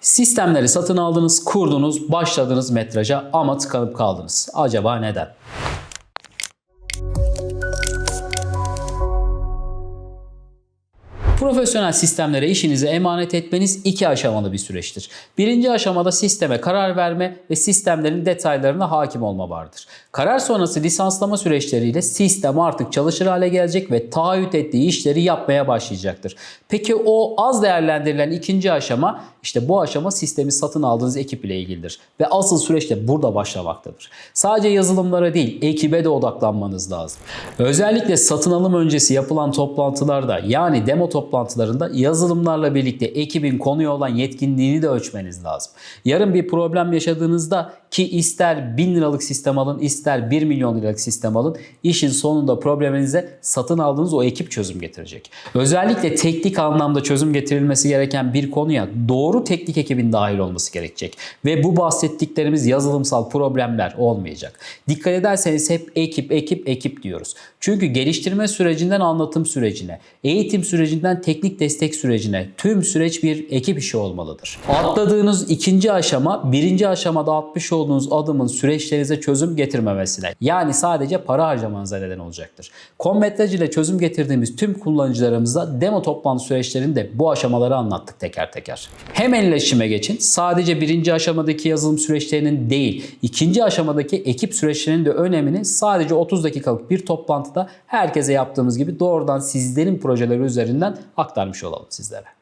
Sistemleri satın aldınız, kurdunuz, başladınız metraja ama tıkanıp kaldınız. Acaba neden? Profesyonel sistemlere işinizi emanet etmeniz iki aşamalı bir süreçtir. Birinci aşamada sisteme karar verme ve sistemlerin detaylarına hakim olma vardır. Karar sonrası lisanslama süreçleriyle sistem artık çalışır hale gelecek ve taahhüt ettiği işleri yapmaya başlayacaktır. Peki o az değerlendirilen ikinci aşama işte bu aşama sistemi satın aldığınız ekip ile ilgilidir. Ve asıl süreç de burada başlamaktadır. Sadece yazılımlara değil ekibe de odaklanmanız lazım. Özellikle satın alım öncesi yapılan toplantılarda yani demo toplantılarında yazılımlarla birlikte ekibin konuya olan yetkinliğini de ölçmeniz lazım. Yarın bir problem yaşadığınızda ki ister 1000 liralık sistem alın ister 1 milyon liralık sistem alın işin sonunda probleminize satın aldığınız o ekip çözüm getirecek. Özellikle teknik anlamda çözüm getirilmesi gereken bir konuya doğru teknik ekibin dahil olması gerekecek. Ve bu bahsettiklerimiz yazılımsal problemler olmayacak. Dikkat ederseniz hep ekip, ekip, ekip diyoruz. Çünkü geliştirme sürecinden anlatım sürecine, eğitim sürecinden teknik destek sürecine tüm süreç bir ekip işi olmalıdır. Atladığınız ikinci aşama birinci aşamada atmış olduğunuz adımın süreçlerinize çözüm getirmemesine yani sadece para harcamanıza neden olacaktır. Konmetraj ile çözüm getirdiğimiz tüm kullanıcılarımıza demo toplantı süreçlerinde bu aşamaları anlattık teker teker. Hemen iletişime geçin. Sadece birinci aşamadaki yazılım süreçlerinin değil, ikinci aşamadaki ekip süreçlerinin de önemini sadece 30 dakikalık bir toplantıda herkese yaptığımız gibi doğrudan sizlerin projeleri üzerinden aktarmış olalım sizlere.